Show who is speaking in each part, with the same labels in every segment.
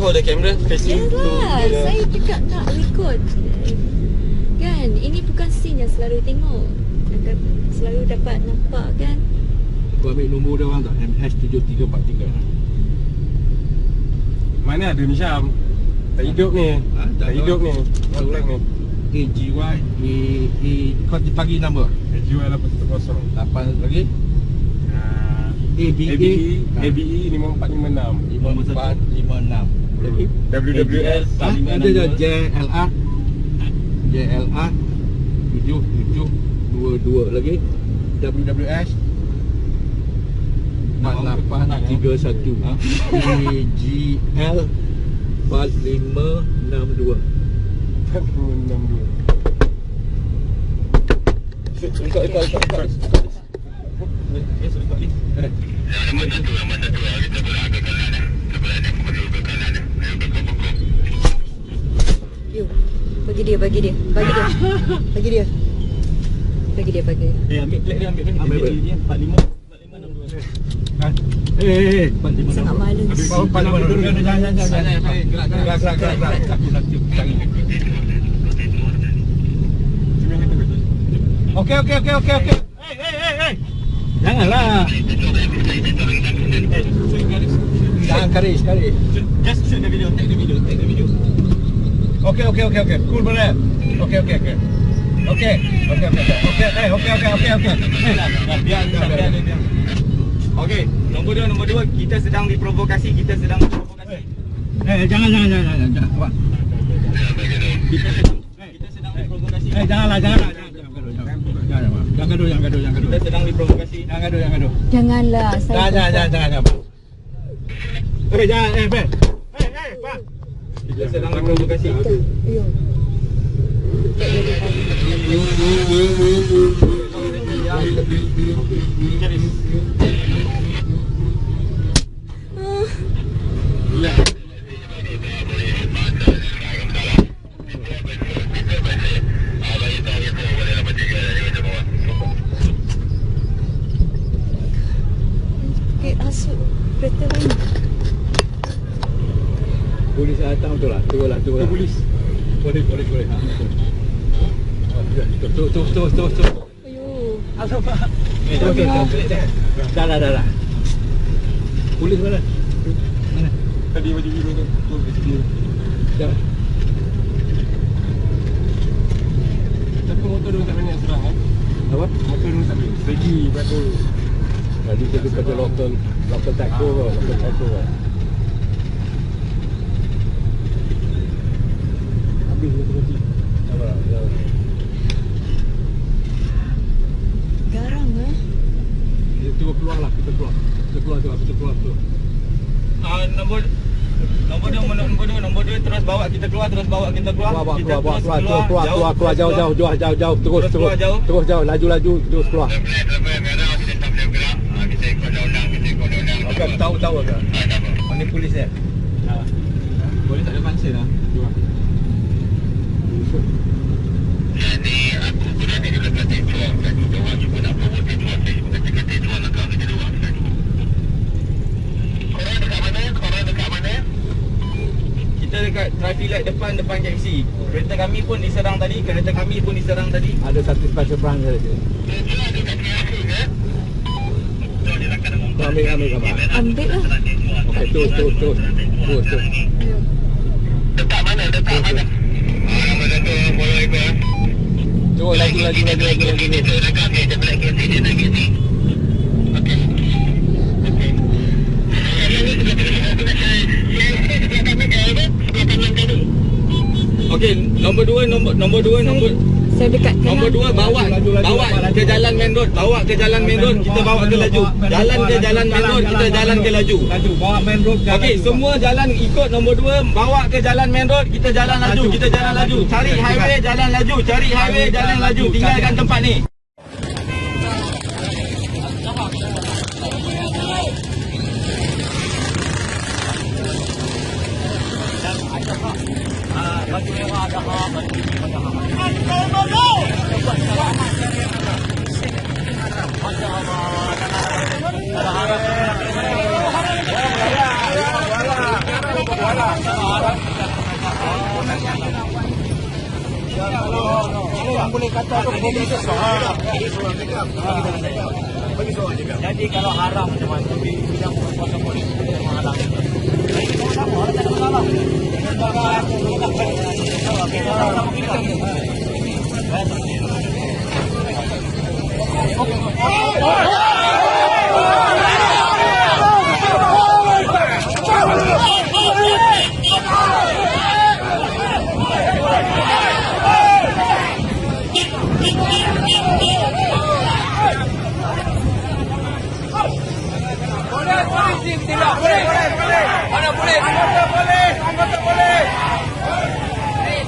Speaker 1: hold the camera facing to
Speaker 2: Yalah,
Speaker 1: the
Speaker 2: saya cakap nak record. Kan, ini bukan scene yang selalu tengok. Selalu dapat nampak kan.
Speaker 3: Kau ambil nombor dia orang tak? MH7343
Speaker 1: Mana ada ni Syam? Tak hidup ni.
Speaker 3: Ha, tak
Speaker 1: hidup ni. Tak ulang ni.
Speaker 3: AGY A, A, Kau bagi nombor
Speaker 1: Jual 810.
Speaker 3: 8 lagi
Speaker 1: ABE. ABE 5456.
Speaker 3: 5456 Lagi
Speaker 1: WWL
Speaker 3: Ha? Ada je JLR JLR 7722 lagi WWS 4831
Speaker 1: Ha?
Speaker 3: AGL 4562
Speaker 1: 62. Ikut, ikut, ikut, ikut. Eh.
Speaker 3: Eh,
Speaker 2: Yuk. Bagi dia, bagi dia. Bagi dia. Bagi dia. Bagi dia, bagi dia.
Speaker 1: Eh, ambil plate dia, ambil plate
Speaker 3: Ambil
Speaker 1: dia.
Speaker 3: plate.
Speaker 1: Dia 45 4562.
Speaker 3: ha? Eh, eh, eh 4562
Speaker 2: Sangat malu.
Speaker 3: Bawa pandang dulu. Jangan, jangan, jangan. Gerak, gerak, gerak, gerak, gerak. Aku nak tiup cari. Okey, okey, okey, okey, okey. Janganlah. Jangan karis, karis.
Speaker 1: Just shoot the video, take the video, take the video.
Speaker 3: Okey, okey, okey, okey. Cool eh, okey, okey, okey, okey. Eh,
Speaker 1: Dah, dah, biar, biar, biar, biar, biar. Okey, nombor dua, nombor dua, kita sedang diprovokasi, kita sedang diprovokasi.
Speaker 3: Eh, jangan, jangan, jangan, jangan, jangan. Awak.
Speaker 1: Kita sedang, kita sedang diprovokasi.
Speaker 3: Eh, janganlah, janganlah. Jangan, jangan jangan. Gaduh, jangan gaduh, jangan gaduh.
Speaker 1: Kita sedang diprovokasi.
Speaker 3: Jangan gaduh, jangan gaduh.
Speaker 2: Janganlah. Saya
Speaker 3: Jangan, jangan, jangan, jangan, jangan. Eh, jangan, eh, Ben. Eh, eh, Pak.
Speaker 1: Kita sedang diprovokasi.
Speaker 2: Yuk boleh bagi. Pakai asuk kereta lain.
Speaker 3: Polis datang betul lah. Turun lah, turun lah. Polis. Boleh, boleh, boleh. Ha, Terus, terus, terus, terus, terus.
Speaker 2: Ayuh.
Speaker 3: Alamak.
Speaker 1: Eh, dah, dah.
Speaker 3: Dah, dah, dah. Polis mana? Mana?
Speaker 1: Tadi baju biru tu. Tu baju biru.
Speaker 3: Dah.
Speaker 1: Tapi motor dia tak banyak serang kan?
Speaker 3: Apa?
Speaker 1: Motor dia tak banyak. Segi betul.
Speaker 3: Tadi kita pada local local taco kau, local taco Habis dia berhenti. Apa? Ya.
Speaker 2: Garang eh.
Speaker 3: Kita terus keluar lah, kita keluar. Kita keluar tu, kita keluar tu.
Speaker 1: Ah, nombor nombor dua, nombor, nombor dua, nombor dua terus bawa kita keluar, terus bawa kita keluar.
Speaker 3: Keluar, keluar,
Speaker 1: kita
Speaker 3: keluar,
Speaker 1: terus
Speaker 3: keluar, keluar, keluar, keluar, keluar,
Speaker 1: terus
Speaker 3: jauh, jauh, jauh, jauh, jauh, terus,
Speaker 1: Terus
Speaker 3: terus,
Speaker 1: keluar jauh.
Speaker 3: terus jauh, laju, laju, terus keluar. Okey, tahu, tahu agak. Mana polis dia?
Speaker 1: Ah. Boleh tak ada pansa lah. Dua. Kita dekat depan depan KFC. Kereta kami pun diserang tadi, kereta kami pun diserang tadi.
Speaker 3: Ada satu special branch dia. Kau ambil, ambil gambar.
Speaker 2: Ambil lah.
Speaker 3: Okey, terus, terus, terus. Terus, terus.
Speaker 2: Ayuh.
Speaker 3: Terus, laju, laju, laju, laju, laju. laju.
Speaker 1: Okey, nombor dua, nombor nombor dua, nombor
Speaker 2: Saya dekat kanan.
Speaker 1: nombor dua bawa bawa ke jalan main road, bawa ke jalan main road, kita bawa ke laju. Jalan ke jalan main road, kita jalan ke laju.
Speaker 3: Laju, bawa main road. jalan
Speaker 1: Okey, semua jalan ikut nombor dua, bawa ke jalan main road, kita jalan laju, kita jalan laju. Cari highway, jalan laju, cari highway, jalan laju. Tinggalkan tempat ni.
Speaker 4: Baju merah dah ha, baju merah dah ha. boleh kata tu bagi soal juga jadi kalau haram macam tu bidang perempuan boleh haram ini kalau haram Oh!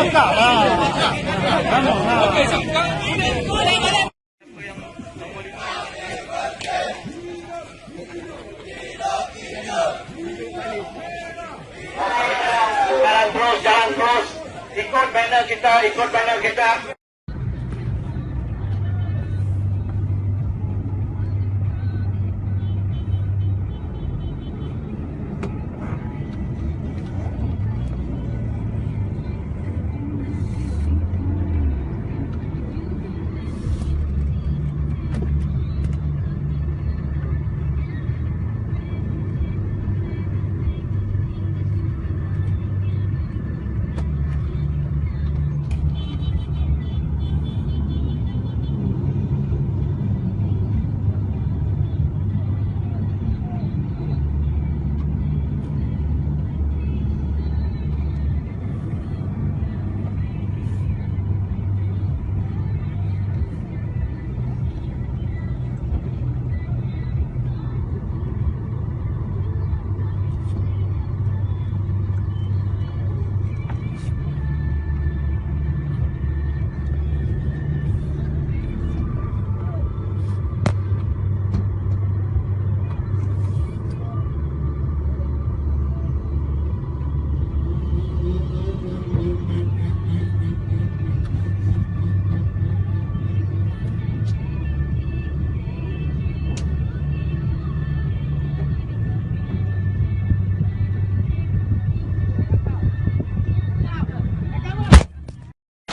Speaker 4: masalah. Kita sama kita.
Speaker 5: Jalan terus, jalan terus. Ikut banner kita, ikut banner kita.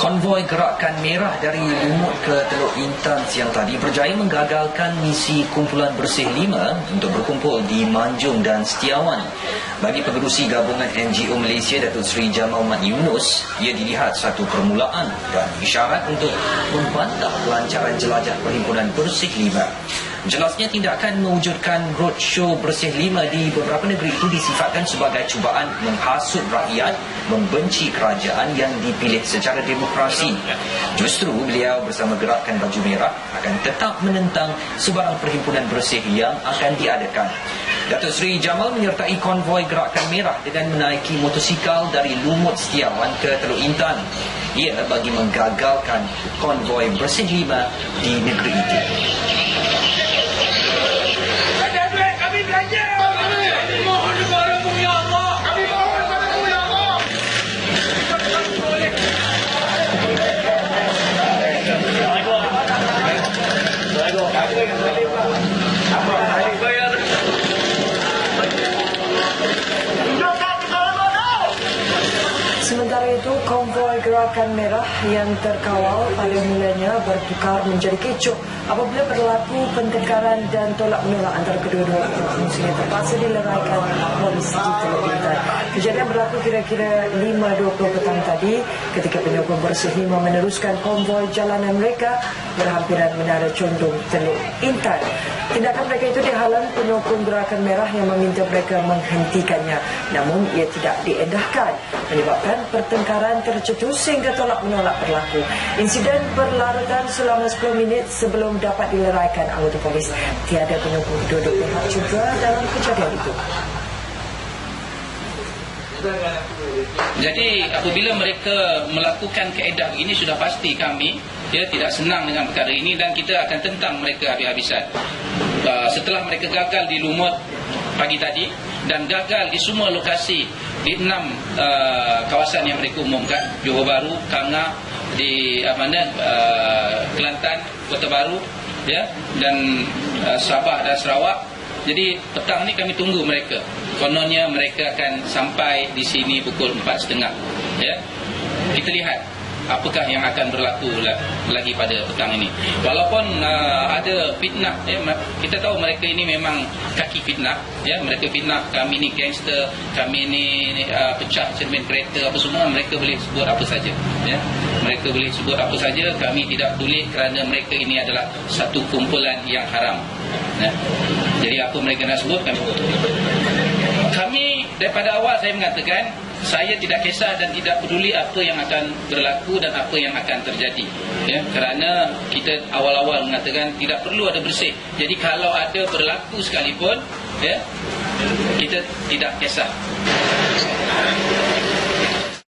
Speaker 6: Konvoi Gerakan Merah dari Lumut ke Teluk Intan siang tadi berjaya menggagalkan misi kumpulan bersih lima untuk berkumpul di Manjung dan Setiawan. Bagi pengerusi gabungan NGO Malaysia Datuk Seri Jamal Mat Yunus, ia dilihat satu permulaan dan isyarat untuk membantah pelancaran jelajah Perhimpunan Bersih Lima. Jelasnya tindakan mewujudkan roadshow bersih lima di beberapa negeri itu disifatkan sebagai cubaan menghasut rakyat membenci kerajaan yang dipilih secara demokrasi. Justru beliau bersama Gerakan Baju Merah akan tetap menentang sebarang perhimpunan bersih yang akan diadakan. Datuk Seri Jamal menyertai konvoi Gerakan Merah dengan menaiki motosikal dari Lumut Setiawan ke Teluk Intan. Ia bagi menggagalkan konvoi bersih lima di negeri itu.
Speaker 7: Gerakan Merah yang terkawal pada mulanya bertukar menjadi kecoh apabila berlaku pentengkaran dan tolak menolak antara kedua-dua provinsi yang terpaksa dileraikan polis di Teluk Intan. Kejadian berlaku kira-kira 5.20 petang tadi ketika penyokong bersih lima meneruskan konvoi jalanan mereka berhampiran menara condong Teluk Intan. Tindakan mereka itu dihalang penyokong gerakan merah yang meminta mereka menghentikannya. Namun ia tidak diedahkan menyebabkan pertengkaran tercetus sehingga tolak menolak berlaku. Insiden berlarutan selama 10 minit sebelum dapat dileraikan anggota polis. Tiada penyokong kedua-dua pihak juga dalam kejadian itu.
Speaker 8: Jadi apabila mereka melakukan keedah ini sudah pasti kami ya tidak senang dengan perkara ini dan kita akan tentang mereka habis-habisan. Uh, setelah mereka gagal di Lumut pagi tadi dan gagal di semua lokasi di enam uh, kawasan yang mereka umumkan Johor Bahru, Kanga, di uh, mana uh, Kelantan, Kota Baru ya dan uh, Sabah dan Sarawak jadi petang ni kami tunggu mereka. Kononnya mereka akan sampai di sini pukul 4.30. Ya. Kita lihat apakah yang akan berlaku lagi pada petang ini. Walaupun uh, ada fitnah ya, kita tahu mereka ini memang kaki fitnah ya, mereka fitnah kami ni gangster, kami ni uh, pecah cermin kereta apa semua mereka boleh sebut apa saja ya. Mereka boleh sebut apa saja, kami tidak peduli kerana mereka ini adalah satu kumpulan yang haram. Ya. Jadi apa mereka nak sebut kami kami daripada awal saya mengatakan saya tidak kisah dan tidak peduli apa yang akan berlaku dan apa yang akan terjadi ya. Kerana kita awal-awal mengatakan tidak perlu ada bersih. Jadi kalau ada berlaku sekalipun ya kita tidak kisah